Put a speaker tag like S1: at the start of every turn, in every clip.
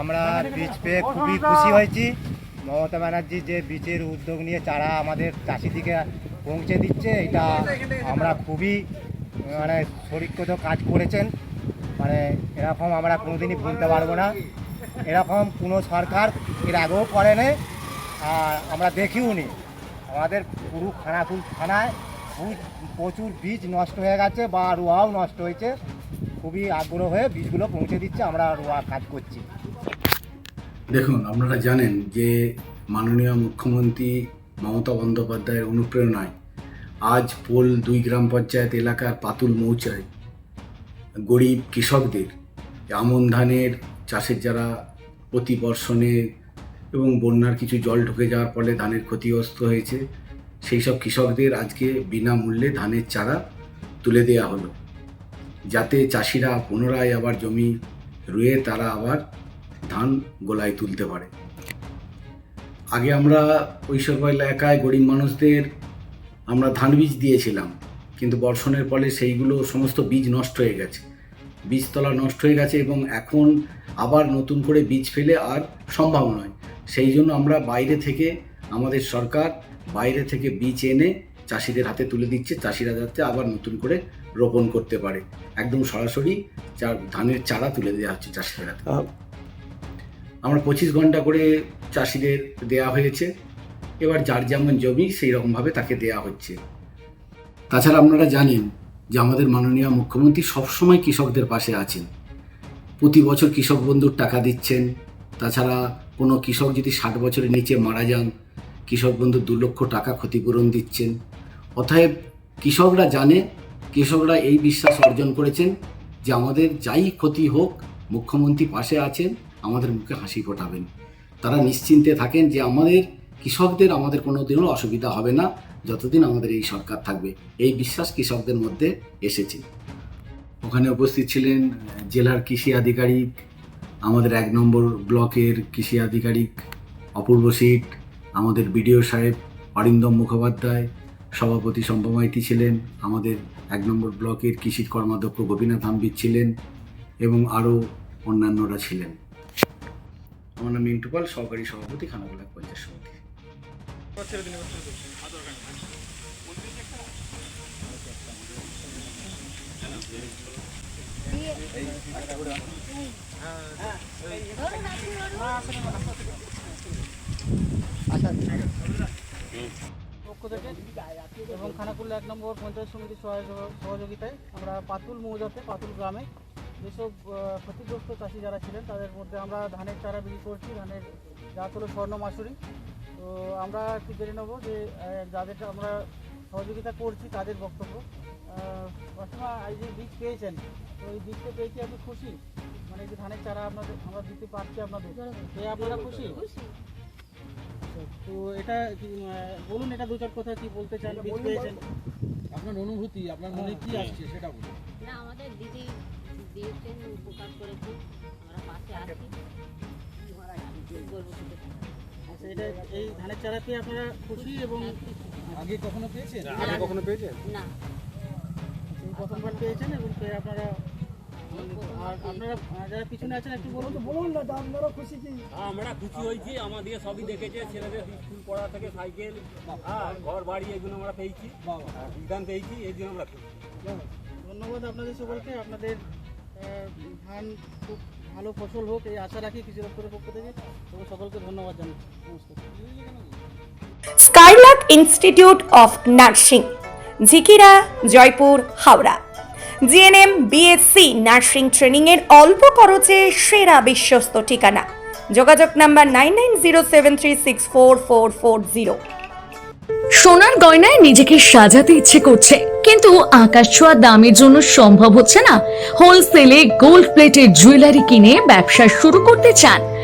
S1: আমরা বীজ পেয়ে খুবই খুশি হয়েছি। মমতা ব্যানার্জি যে বীজের উদ্যোগ নিয়ে চারা আমাদের চাষিদিকে পৌঁছে দিচ্ছে, এটা আমরা খুবই মানে শরীরগত কাজ করেছেন। মানে এরকম আমরা কোনোদিনই ভুলতে পারব না। এরকম কোনো সরকার এর আগেও করেনি, আর আমরা দেখিও নি। আমাদের পুরো খানাকুল থানায় প্রচুর বীজ নষ্ট হয়ে গেছে বা রোয়াও নষ্ট হয়েছে। খুবই আগ্রহ হয়ে বীজগুলো পৌঁছে দিচ্ছে, আমরা রোয়া কাজ করছি।
S2: দেখুন, আপনারা জানেন যে মাননীয় মুখ্যমন্ত্রী মমতা বন্দ্যোপাধ্যায়ের অনুপ্রেরণায় আজ পোল দুই গ্রাম পঞ্চায়েত এলাকার পাতুল মৌচায় গরিব কৃষকদের আমন ধানের চাষের যারা প্রতি বর্ষণে এবং বন্যার কিছু জল ঢুকে যাওয়ার ফলে ধানের ক্ষতিগ্রস্ত হয়েছে, সেই সব কৃষকদের আজকে বিনামূল্যে ধানের চারা তুলে দেওয়া হলো। যাতে চাষিরা পুনরায় আবার জমি রুয়ে তারা আবার ধান গোলায় তুলতে পারে। আগে আমরা ওই সব এলাকায় গরিব মানুষদের আমরা ধান বীজ দিয়েছিলাম, কিন্তু বর্ষণের ফলে সেইগুলো সমস্ত বীজ নষ্ট হয়ে গেছে। বীজতলা নষ্ট হয়ে গেছে এবং এখন আবার নতুন করে বীজ ফেলে আর সম্ভব নয়। সেই জন্য আমরা বাইরে থেকে আমাদের সরকার বাইরে থেকে বীজ এনে চাষিদের হাতে তুলে দিচ্ছে, চাষিরা যাতে আবার নতুন করে রোপণ করতে পারে। একদম সরাসরি চার ধানের চারা তুলে দেওয়া হচ্ছে চাষিদের আমরা পঁচিশ ঘণ্টা করে চাষিদের দেয়া হয়েছে। এবার যার যেমন জমি সেই রকমভাবে তাকে দেয়া হচ্ছে। তাছাড়া আপনারা জানেন যে আমাদের মাননীয় মুখ্যমন্ত্রী সবসময় কৃষকদের পাশে আছেন। প্রতি বছর কৃষক বন্ধুর টাকা দিচ্ছেন। তাছাড়া কোনো কৃষক যদি ষাট বছরের নিচে মারা যান কৃষক বন্ধু দু লক্ষ টাকা ক্ষতিপূরণ দিচ্ছেন। অতএব কৃষকরা জানে কৃষকরা এই বিশ্বাস অর্জন করেছেন যে আমাদের যাই ক্ষতি হোক, মুখ্যমন্ত্রী পাশে আছেন, আমাদের মুখে হাসি ফোটাবেন। তারা নিশ্চিন্তে থাকেন যে আমাদের কৃষকদের আমাদের কোনো দিনও অসুবিধা হবে না, যতদিন আমাদের এই সরকার থাকবে। এই বিশ্বাস কৃষকদের মধ্যে এসেছে। ওখানে উপস্থিত ছিলেন জেলার কৃষি আধিকারিক, আমাদের এক নম্বর ব্লকের কৃষি আধিকারিক অপূর্ব সিট আমাদের বিডিও সাহেব অরিন্দম মুখোপাধ্যায় সভাপতি সম্পমাইতি ছিলেন, আমাদের এক নম্বর ব্লকের কৃষি কর্মাধ্যক্ষ গোপীনাথ হাম্বিদ ছিলেন এবং আরও অন্যান্যরা ছিলেন। আমার নাম মিন্টু পাল সহকারী সভাপতি খানাগুলা পঞ্চায়েত সমিতি।
S3: পক্ষ থেকে এবং খানাকুল্লা এক নম্বর পঞ্চায়েত সমিতির সহায়- সহযোগিতায় আমরা পাতুল মৌজাতে পাতুল গ্রামে যেসব ক্ষতিগ্রস্ত চাষি যারা ছিলেন তাদের মধ্যে আমরা ধানের চারা বিক্রি করছি ধানের জাত হলো স্বর্ণ মাসুরি। তো আমরা একটু জেনে নেব যে যাদের আমরা সহযোগিতা করছি তাদের বক্তব্য। বর্তমান এই যে বীজ পেয়েছেন তো এই বীজটা পেয়ে কি আপনি খুশি? মানে যে ধানের চারা আপনাদের আমরা দিতে পারছি আপনাদের আপনারা খুশি। তো এটা বলুন এটা দু চার কথা কি বলতে চান পেয়েছেন?
S4: আপনার অনুভূতি আপনার মনে কি আসছে সেটা বলুন।
S5: না আমাদের দিদি দিয়েছেন উপকার করেছেন। আমরা পাশে আছি। কি বলব তোদের?
S3: আচ্ছা এটা এই ধানের চারা পেয়ে আপনারা খুশি এবং
S4: আগে কখনো পেয়েছেন?
S5: আগে কখনো পেয়েছেন? না।
S3: এই প্রথমবার পেয়েছেন এবং পেয়ে আপনারা
S6: আমরা খুশি হয়েছি আমাদের সবই দেখেছে ছেলেদের স্কুল পড়া থেকে সাইকেল হ্যাঁ ঘর বাড়ি এগুলো আমরা পেয়েছি আর বিধান পেয়েছি এই জন্য আমরা খুশি।
S3: ধন্যবাদ আপনাদের সকলকে আপনাদের ধান খুব ভালো ফসল হোক এই আশা রাখি কৃষি দপ্তরের পক্ষ থেকে। এবং সকলকে ধন্যবাদ জানাই
S7: Skylark Institute of Nursing Jhikira Joypur Howrah GNM, BSc, nursing ট্রেনিংয়ের অল্প খরচে সেরা বিশ্বস্ত ঠিকানা। যোগাযোগ number nine nine zero seven three six four four four zero.
S8: সোনার গয়নায় নিজেকে সাজাতে ইচ্ছে করছে, কিন্তু আকাশ ছোঁয়া দামের জন্য সম্ভব হচ্ছে না। হোলসেলে গোল্ড প্লেটের জুয়েলারি কিনে ব্যবসা শুরু করতে চান।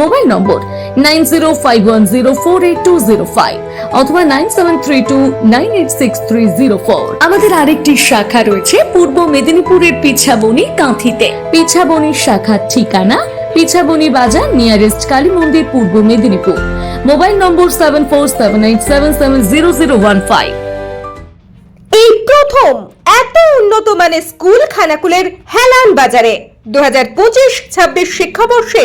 S8: Mobile number nine zero five one zero four eight two zero five অথবা nine seven three two nine eight six three zero four. আমাদের আরেকটি শাখা রয়েছে পূর্ব মেদিনীপুরের পিছাবনি কাঁথিতে। পিছাবনির শাখার ঠিকানা পিছাবনি বাজার nearest Kali Mandir Purba Medinipur. Mobile number seven four seven eight seven seven zero zero one five.
S9: এই প্রথম এত উন্নত মানের স্কুল খানাকুলের হেলান বাজারে। দু হাজার পঁচিশ ছাব্বিশ শিক্ষাবর্ষে